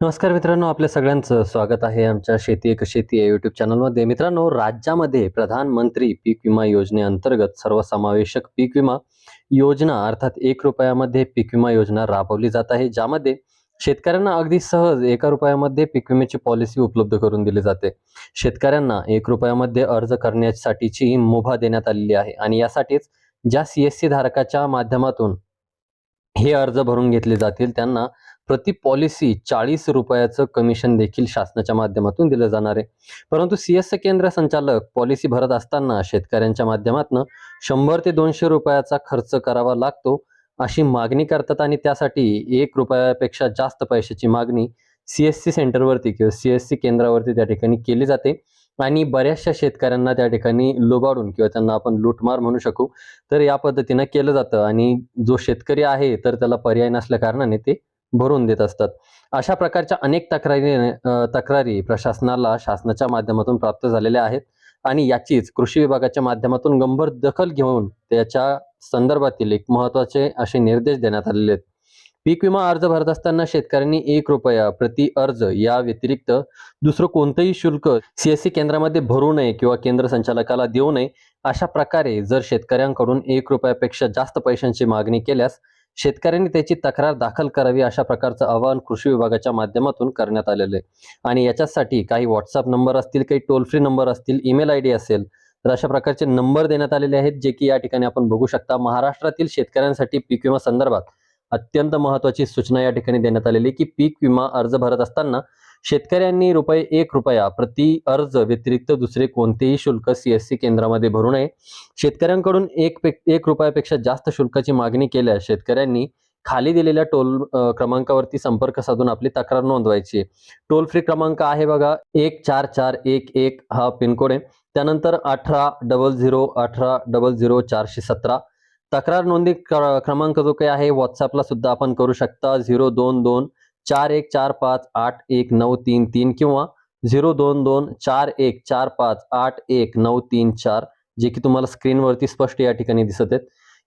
नमस्कार मित्रांनो आपल्या सगळ्यांचं स्वागत आहे आमच्या शेती एक शेती या युट्यूब चॅनलमध्ये मित्रांनो राज्यामध्ये प्रधानमंत्री पीक विमा योजनेअंतर्गत सर्वसमावेशक पीक विमा योजना अर्थात एक रुपयामध्ये पीक विमा योजना राबवली जात आहे ज्यामध्ये शेतकऱ्यांना अगदी सहज एका रुपयामध्ये पीक विम्याची पॉलिसी उपलब्ध करून दिली जाते. शेतकऱ्यांना एक रुपयामध्ये अर्ज करण्यासाठीची मुभा देण्यात आलेली आहे आणि यासाठीच ज्या सीएससी धारकाच्या माध्यमातून हे अर्ज भरून घेतले जातील त्यांना प्रति पॉलिसी चाळीस रुपयाचं कमिशन देखील शासनाच्या माध्यमातून दिलं जाणार आहे. परंतु सी एस केंद्र संचालक पॉलिसी भरत असताना शेतकऱ्यांच्या माध्यमातून शंभर ते दोनशे रुपयाचा खर्च करावा लागतो अशी मागणी करतात आणि त्यासाठी एक रुपयापेक्षा जास्त पैशाची मागणी सी एस सी सेंटरवरती किंवा सी एस सी केंद्रावरती त्या ठिकाणी केली जाते. आणि बऱ्याचशा शेतकऱ्यांना त्या ठिकाणी लुबाडून किंवा त्यांना आपण लूटमार म्हणू शकू. तर या पद्धतीनं केलं जातं आणि जो शेतकरी आहे तर त्याला पर्याय नसल्या कारणाने ते भरून देत असतात. अशा प्रकारच्या अनेक तक्रारी तक्रारी प्रशासनाला शासनाच्या माध्यमातून प्राप्त झालेल्या आहेत आणि याचीच कृषी विभागाच्या माध्यमातून गंभीर दखल घेऊन त्याच्या संदर्भातील एक महत्त्वाचे असे निर्देश देण्यात आलेले आहेत. पीक विमा अर्ज भरत असताना शेतकऱ्यांनी एक रुपया प्रति अर्ज या व्यतिरिक्त दुसरं कोणतंही शुल्क सीएससी केंद्रामध्ये भरू नये किंवा केंद्र संचालकाला देऊ नये अशा प्रकारे जर शेतकऱ्यांकडून एक रुपयापेक्षा जास्त पैशांची मागणी केल्यास शेतकऱ्यांनी त्याची तक्रार दाखल करावी अशा प्रकारचं आवाहन कृषी विभागाच्या माध्यमातून करण्यात आलेलं आहे. आणि याच्यासाठी काही व्हॉट्सअप नंबर असतील काही टोल फ्री नंबर असतील ईमेल आय डी असेल तर अशा प्रकारचे नंबर देण्यात आलेले आहेत जे की या ठिकाणी आपण बघू शकता. महाराष्ट्रातील शेतकऱ्यांसाठी पीक विमा संदर्भात अत्यंत महत्वाची सूचना या ठिकाणी देण्यात आलेली आहे की पीक विमा अर्ज भरत असताना शेतकऱ्यांनी रुपये एक रुपया प्रति अर्ज व्यतिरिक्त दुसरे कोणतेही शुल्क सीएससी केंद्रामध्ये भरू नये. शेतकऱ्यांकडून एक पे एक रुपयापेक्षा जास्त शुल्काची मागणी केल्यास शेतकऱ्यांनी खाली दिलेल्या टोल क्रमांकावरती संपर्क साधून आपली तक्रार नोंदवायची टोल फ्री क्रमांक आहे बघा एक चार चार एक एक हा पिनकोड आहे. त्यानंतर अठरा डबल झिरो अठरा डबल झिरो चारशे सतरा. तक्रार नोंदी क्र- क्रमांक जो काही आहे व्हॉट्सअपला सुद्धा आपण करू शकता. झिरो दोन दोन चार एक चार पाच आठ एक नऊ तीन तीन किंवा झिरो दोन दोन चार एक चार पाच आठ एक नऊ तीन चार जे की तुम्हाला स्क्रीनवरती स्पष्ट या ठिकाणी दिसत आहेत.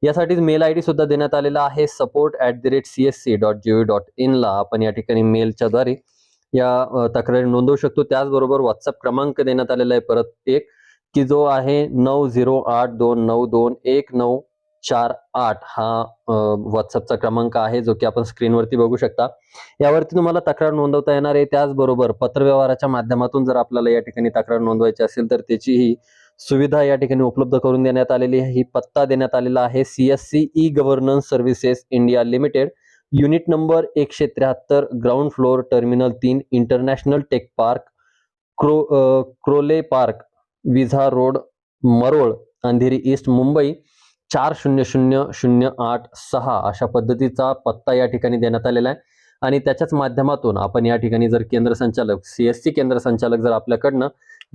यासाठीच मेल आय डी सुद्धा देण्यात आलेला आहे. Support at the rate C S C dot G O dot इनला आपण या ठिकाणी मेलच्या द्वारे या तक्रारी नोंदवू शकतो. त्याचबरोबर व्हॉट्सअप क्रमांक देण्यात आलेला आहे. परत एक की जो आहे नऊ झिरो आठ दोन नऊ दोन एक नऊ चार आठ हा व्हॉट्सअपचा क्रमांक आहे जो की आपण स्क्रीनवरती बघू शकता. यावरती तुम्हाला तक्रार नोंदवता येणार आहे. त्याचबरोबर पत्रव्यवहाराच्या माध्यमातून जर आपल्याला या ठिकाणी तक्रार नोंदवायची असेल तर त्याचीही सुविधा या ठिकाणी उपलब्ध करून देण्यात आलेली आहे. ही पत्ता देण्यात आलेला आहे. CSC e governance services India limited unit number एकशे त्र्याहत्तर ग्राउंड फ्लोअर टर्मिनल तीन इंटरनॅशनल टेक पार्क क्रो क्रोले पार्क विझा रोड मरोळ अंधेरी ईस्ट मुंबई चार शून्य शून्य शून्य आठ सहा अशा पद्धतीचा पत्ता या ठिकाणी देण्यात आलेला आहे. आणि त्याच्याच माध्यमातून आपण या ठिकाणी जर केंद्र संचालक सी एस सी केंद्र संचालक जर आपल्याकडनं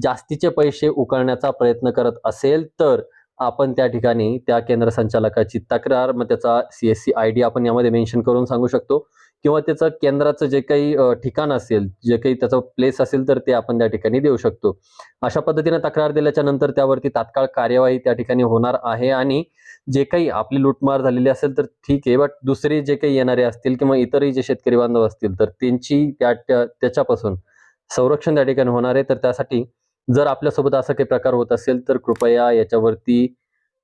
जास्तीचे पैसे उकळण्याचा प्रयत्न करत असेल तर आपण त्या ठिकाणी त्या केंद्र संचालकाची तक्रार मग त्याचा C S C I D आपण यामध्ये मेन्शन करून सांगू शकतो. किंवा त्याचं केंद्राचं जे काही ठिकाण असेल जे काही त्याचं प्लेस असेल तर ते आपण त्या ठिकाणी देऊ शकतो. अशा पद्धतीने तक्रार दिल्याच्या नंतर त्यावरती तात्काळ कार्यवाही त्या ठिकाणी होणार आहे आणि जे काही आपली लूटमार झालेली असेल तर ठीक आहे बट दुसरे जे काही येणारे असतील किंवा इतरही जे शेतकरी बांधव असतील तर त्यांची त्या त्या- त्याच्यापासून संरक्षण त्या ठिकाणी होणार आहे. तर त्यासाठी जर आपल्यासोबत असा काही प्रकार होत असेल तर कृपया याच्यावरती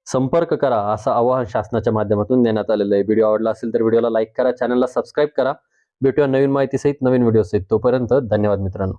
संपर्क करा असं आवाहन शासनाच्या माध्यमातून देण्यात आलेलं आहे. व्हिडिओ आवडला असेल तर व्हिडिओला लाईक करा चॅनलला सबस्क्राईब करा. भेटूया नवीन माहितीसहित नवीन व्हिडिओ सहित तोपर्यंत धन्यवाद मित्रांनो.